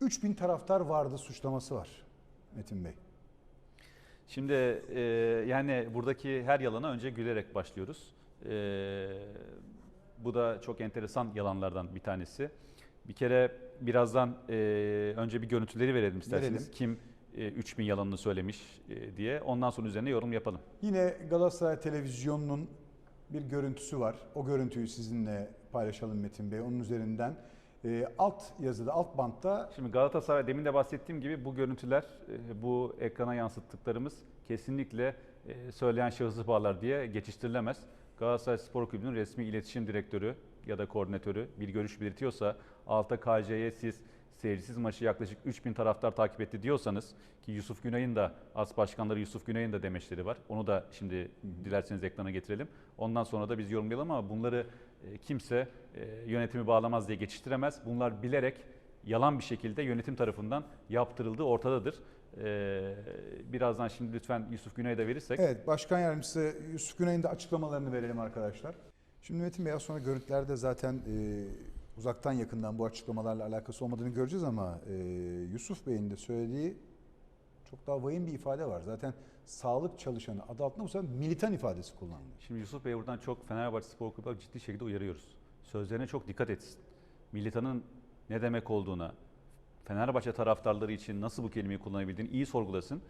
3000 taraftar vardı suçlaması var Metin Bey. Şimdi e, yani buradaki her yalana önce gülerek başlıyoruz. E, bu da çok enteresan yalanlardan bir tanesi. Bir kere birazdan e, önce bir görüntüleri verelim isterseniz. Verelim. Kim e, 3000 yalanını söylemiş e, diye. Ondan sonra üzerine yorum yapalım. Yine Galatasaray Televizyonu'nun bir görüntüsü var. O görüntüyü sizinle paylaşalım Metin Bey. Onun üzerinden e, alt yazıda, alt bantta Şimdi Galatasaray demin de bahsettiğim gibi bu görüntüler, e, bu ekrana yansıttıklarımız kesinlikle e, söyleyen şahısı bağlar diye geçiştirilemez. Galatasaray Spor Kulübü'nün resmi iletişim direktörü ya da koordinatörü bir görüş belirtiyorsa alta KJ'ye siz seyircisiz maçı yaklaşık 3000 taraftar takip etti diyorsanız ki Yusuf Günay'ın da as başkanları Yusuf Günay'ın da demeçleri var. Onu da şimdi dilerseniz ekrana getirelim. Ondan sonra da biz yorumlayalım ama bunları e, kimse e, yönetimi bağlamaz diye geçiştiremez. Bunlar bilerek yalan bir şekilde yönetim tarafından yaptırıldığı ortadadır. E, birazdan şimdi lütfen Yusuf Günay'a da verirsek. Evet, Başkan Yardımcısı Yusuf Güney'in de açıklamalarını verelim arkadaşlar. Şimdi Metin Bey az sonra görüntülerde zaten e, uzaktan yakından bu açıklamalarla alakası olmadığını göreceğiz ama e, Yusuf Bey'in de söylediği çok daha vahim bir ifade var. Zaten sağlık çalışanı adı altında bu sefer militan ifadesi kullanıldı. Şimdi Yusuf Bey buradan çok Fenerbahçe Spor Kulübü ciddi şekilde uyarıyoruz. Sözlerine çok dikkat etsin. Militanın ne demek olduğuna, Fenerbahçe taraftarları için nasıl bu kelimeyi kullanabildiğini iyi sorgulasın.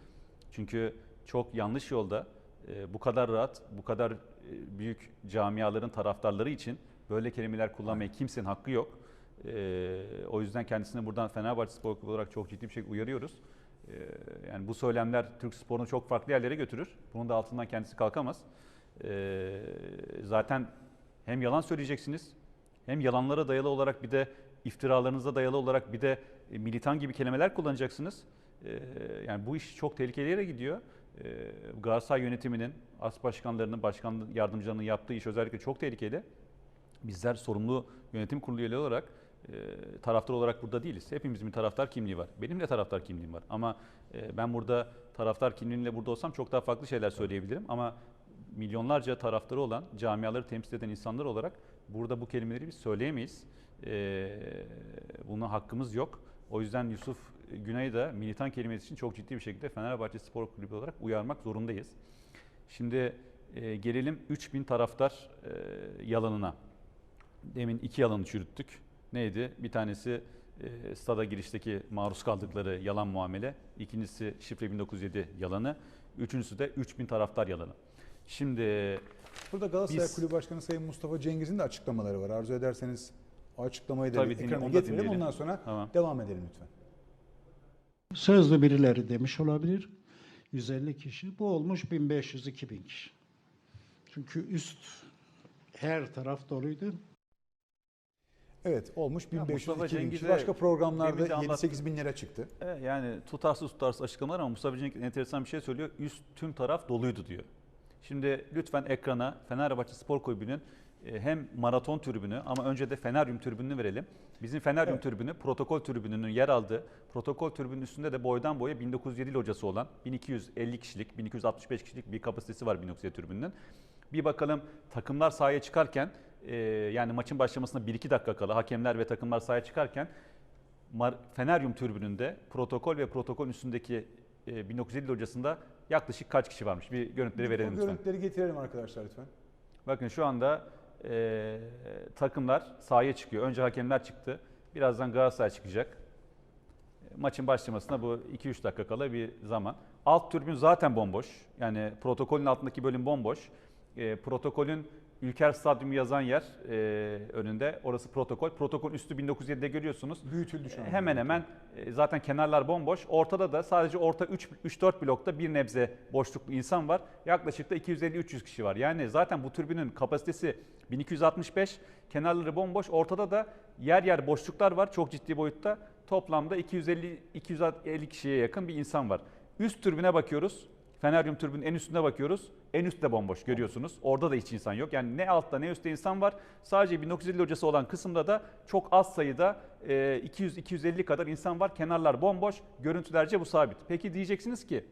Çünkü çok yanlış yolda e, bu kadar rahat, bu kadar e, büyük camiaların taraftarları için böyle kelimeler kullanmaya kimsenin hakkı yok. E, o yüzden kendisini buradan Fenerbahçe Spor Kulübü olarak çok ciddi bir şekilde uyarıyoruz. E, yani bu söylemler Türk sporunu çok farklı yerlere götürür. Bunun da altından kendisi kalkamaz. E, zaten hem yalan söyleyeceksiniz hem yalanlara dayalı olarak bir de iftiralarınıza dayalı olarak bir de e, militan gibi kelimeler kullanacaksınız. E, yani bu iş çok tehlikeli yere gidiyor. E, Galatasaray yönetiminin, as başkanlarının, başkan yardımcılarının yaptığı iş özellikle çok tehlikeli. Bizler sorumlu yönetim kurulu üyeleri olarak e, taraftar olarak burada değiliz. Hepimizin bir taraftar kimliği var. Benim de taraftar kimliğim var. Ama e, ben burada taraftar kimliğiyle burada olsam çok daha farklı şeyler söyleyebilirim. Ama milyonlarca taraftarı olan, camiaları temsil eden insanlar olarak burada bu kelimeleri biz söyleyemeyiz. E, buna hakkımız yok. O yüzden Yusuf Günay'ı da militan kelimesi için çok ciddi bir şekilde Fenerbahçe Spor Kulübü olarak uyarmak zorundayız. Şimdi e, gelelim 3000 taraftar e, yalanına. Demin iki yalanı çürüttük. Neydi? Bir tanesi e, stada girişteki maruz kaldıkları yalan muamele. İkincisi şifre 1907 yalanı. Üçüncüsü de 3000 taraftar yalanı. Şimdi Burada Galatasaray Biz- Kulübü Başkanı Sayın Mustafa Cengiz'in de açıklamaları var. Arzu ederseniz o açıklamayı da Tabii bir dinle- ekrana onu da getirelim. dinleyelim. Ondan sonra Tamam. devam edelim lütfen. Sözlü birileri demiş olabilir. 150 kişi. Bu olmuş 1500-2000 kişi. Çünkü üst her taraf doluydu. Evet olmuş Ya 1500 Mustafa 2000 kişi. Cengiz'e Başka programlarda demin de anlattım. 7-8 bin lira çıktı. e, yani tutarsız tutarsız açıklamalar ama Mustafa Cengiz enteresan bir şey söylüyor. Üst tüm taraf doluydu diyor. Şimdi lütfen ekrana Fenerbahçe Spor Kulübü'nün e, hem maraton tribünü ama önce de Feneryum tribününü verelim. Bizim Feneryum Evet. tribünü protokol tribününün yer aldığı, protokol tribünün üstünde de boydan boya 1907 hocası olan 1250 kişilik, 1265 kişilik bir kapasitesi var 1907 tribününün. Bir bakalım takımlar sahaya çıkarken e, yani maçın başlamasına 1-2 dakika kala hakemler ve takımlar sahaya çıkarken Mar- Feneryum tribününde protokol ve protokol üstündeki e, 1950 hocasında yaklaşık kaç kişi varmış? Bir görüntüleri verelim lütfen. görüntüleri getirelim arkadaşlar lütfen. Bakın şu anda e, takımlar sahaya çıkıyor. Önce hakemler çıktı. Birazdan Galatasaray çıkacak. Maçın başlamasına bu 2-3 dakika kala bir zaman. Alt tribün zaten bomboş. Yani protokolün altındaki bölüm bomboş. E, protokolün Ülker Stadyumu yazan yer e, önünde. Orası protokol. Protokol üstü 1907'de görüyorsunuz. Büyütüldü şu an. Hemen hemen e, zaten kenarlar bomboş. Ortada da sadece orta 3-4 blokta bir nebze boşluklu insan var. Yaklaşık da 250-300 kişi var. Yani zaten bu türbünün kapasitesi 1265. Kenarları bomboş. Ortada da yer yer boşluklar var çok ciddi boyutta. Toplamda 250-250 kişiye yakın bir insan var. Üst türbüne bakıyoruz. Feneryum türbünün en üstüne bakıyoruz. En üstte bomboş görüyorsunuz. Orada da hiç insan yok. Yani ne altta ne üstte insan var. Sadece 1950 hocası olan kısımda da çok az sayıda e, 200-250 kadar insan var. Kenarlar bomboş. Görüntülerce bu sabit. Peki diyeceksiniz ki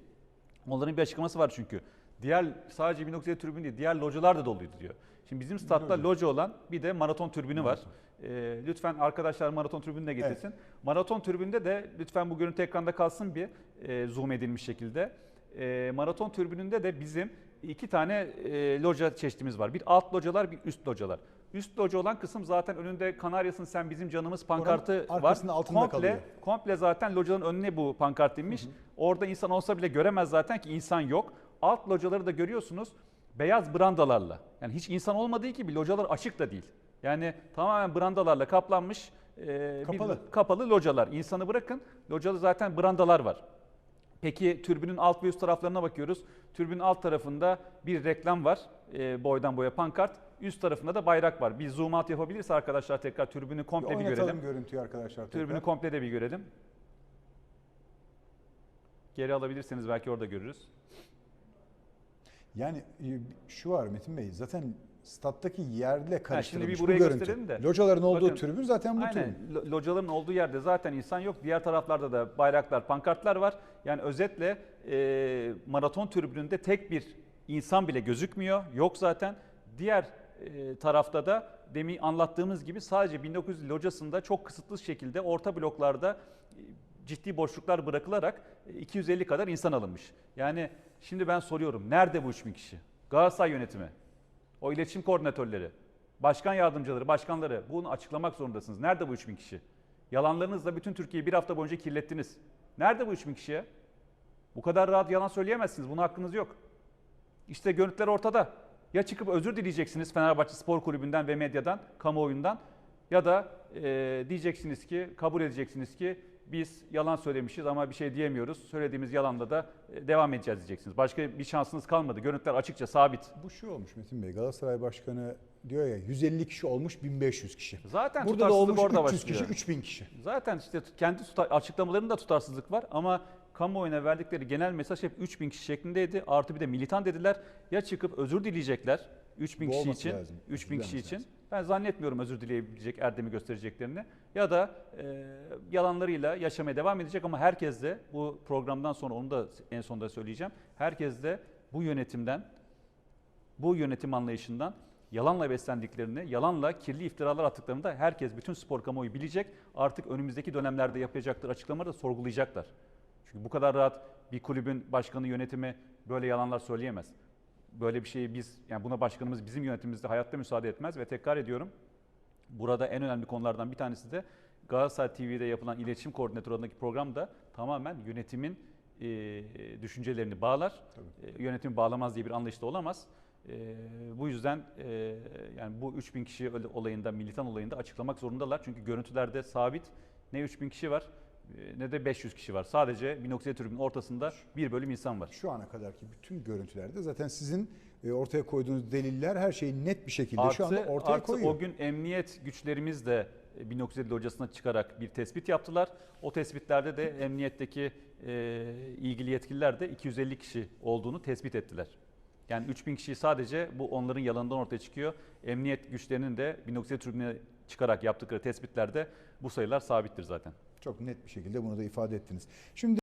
onların bir açıklaması var çünkü. Diğer sadece 1907 tribün değil, diğer localar da doluydu diyor. Şimdi bizim statta Loca. olan bir de maraton tribünü var. Ee, lütfen arkadaşlar maraton tribünü de getirsin. Maraton tribünde de lütfen bu görüntü ekranda kalsın bir e, zoom edilmiş şekilde. E, maraton tribününde de bizim iki tane e, loca çeşitimiz var. Bir alt localar, bir üst localar. Üst loca olan kısım zaten önünde Kanaryasın sen bizim canımız pankartı var. altında komple, kalıyor. Komple zaten locanın önüne bu pankart inmiş. Orada insan olsa bile göremez zaten ki insan yok. Alt locaları da görüyorsunuz beyaz brandalarla. Yani hiç insan olmadığı gibi localar açık da değil. Yani tamamen brandalarla kaplanmış e, Kapalı. bir kapalı localar. İnsanı bırakın localı zaten brandalar var. Peki türbünün alt ve üst taraflarına bakıyoruz. Türbünün alt tarafında bir reklam var. E, boydan boya pankart. Üst tarafında da bayrak var. Bir zoom out yapabilirse arkadaşlar tekrar türbünü Bir komple bir, oynatalım görelim. görüntüyü arkadaşlar. tekrar. Türbünü komple de bir görelim. Geri alabilirseniz belki orada görürüz. Yani e, şu var Metin Bey zaten stattaki yerle karıştırılmış bir burayı bu görüntü. de. Locaların olduğu Bakın, tribün zaten bu Aynen. tribün. Lo- Locaların olduğu yerde zaten insan yok. Diğer taraflarda da bayraklar, pankartlar var. Yani özetle e, maraton tribününde tek bir insan bile gözükmüyor. Yok zaten. Diğer e, tarafta da demin anlattığımız gibi sadece 1900 locasında çok kısıtlı şekilde orta bloklarda e, ciddi boşluklar bırakılarak e, 250 kadar insan alınmış. Yani şimdi ben soruyorum nerede bu 3000 kişi? Galatasaray yönetimi, o iletişim koordinatörleri, başkan yardımcıları, başkanları bunu açıklamak zorundasınız. Nerede bu 3000 kişi? Yalanlarınızla bütün Türkiye'yi bir hafta boyunca kirlettiniz. Nerede bu 3000 kişiye? Bu kadar rahat yalan söyleyemezsiniz. Buna hakkınız yok. İşte görüntüler ortada. Ya çıkıp özür dileyeceksiniz Fenerbahçe Spor Kulübü'nden ve medyadan, kamuoyundan ya da e, diyeceksiniz ki, kabul edeceksiniz ki biz yalan söylemişiz ama bir şey diyemiyoruz. Söylediğimiz yalanla da e, devam edeceğiz diyeceksiniz. Başka bir şansınız kalmadı. Görüntüler açıkça sabit. Bu şu olmuş Metin Bey. Galatasaray Başkanı diyor ya 150 kişi olmuş 1500 kişi. Zaten Burada da olmuş orada 300 başlıyor. kişi 3000 kişi. Zaten işte kendi tutar, açıklamalarında tutarsızlık var ama kamuoyuna verdikleri genel mesaj hep 3000 kişi şeklindeydi. Artı bir de militan dediler. Ya çıkıp özür dileyecekler 3000 Bu kişi için, lazım. 3000 Özür kişi için. lazım. Ben zannetmiyorum özür dileyebilecek erdemi göstereceklerini. Ya da e, yalanlarıyla yaşamaya devam edecek ama herkes de bu programdan sonra onu da en sonunda söyleyeceğim. Herkes de bu yönetimden bu yönetim anlayışından yalanla beslendiklerini, yalanla kirli iftiralar attıklarını da herkes, bütün spor kamuoyu bilecek. Artık önümüzdeki dönemlerde yapacakları açıklamaları da sorgulayacaklar. Çünkü bu kadar rahat bir kulübün başkanı, yönetimi böyle yalanlar söyleyemez. Böyle bir şeyi biz, yani buna başkanımız bizim yönetimimizde hayatta müsaade etmez ve tekrar ediyorum. Burada en önemli konulardan bir tanesi de Galatasaray TV'de yapılan iletişim koordinatörü adındaki programda tamamen yönetimin e, düşüncelerini bağlar. E, yönetimi bağlamaz diye bir anlayışta olamaz. E, bu yüzden e, yani bu 3000 kişi olayında, militan olayında açıklamak zorundalar. Çünkü görüntülerde sabit ne 3000 kişi var ne de 500 kişi var. Sadece 1907 tribünün ortasında bir bölüm insan var. Şu ana kadarki bütün görüntülerde zaten sizin e, ortaya koyduğunuz deliller her şeyi net bir şekilde Artı, şu anda ortaya artı koyuyor. o gün emniyet güçlerimiz de e, 1950 hocasına çıkarak bir tespit yaptılar. O tespitlerde de emniyetteki e, ilgili yetkililer de 250 kişi olduğunu tespit ettiler. Yani 3000 kişi sadece bu onların yalanından ortaya çıkıyor. Emniyet güçlerinin de 1950 tribüne çıkarak yaptıkları tespitlerde bu sayılar sabittir zaten. Çok net bir şekilde bunu da ifade ettiniz. Şimdi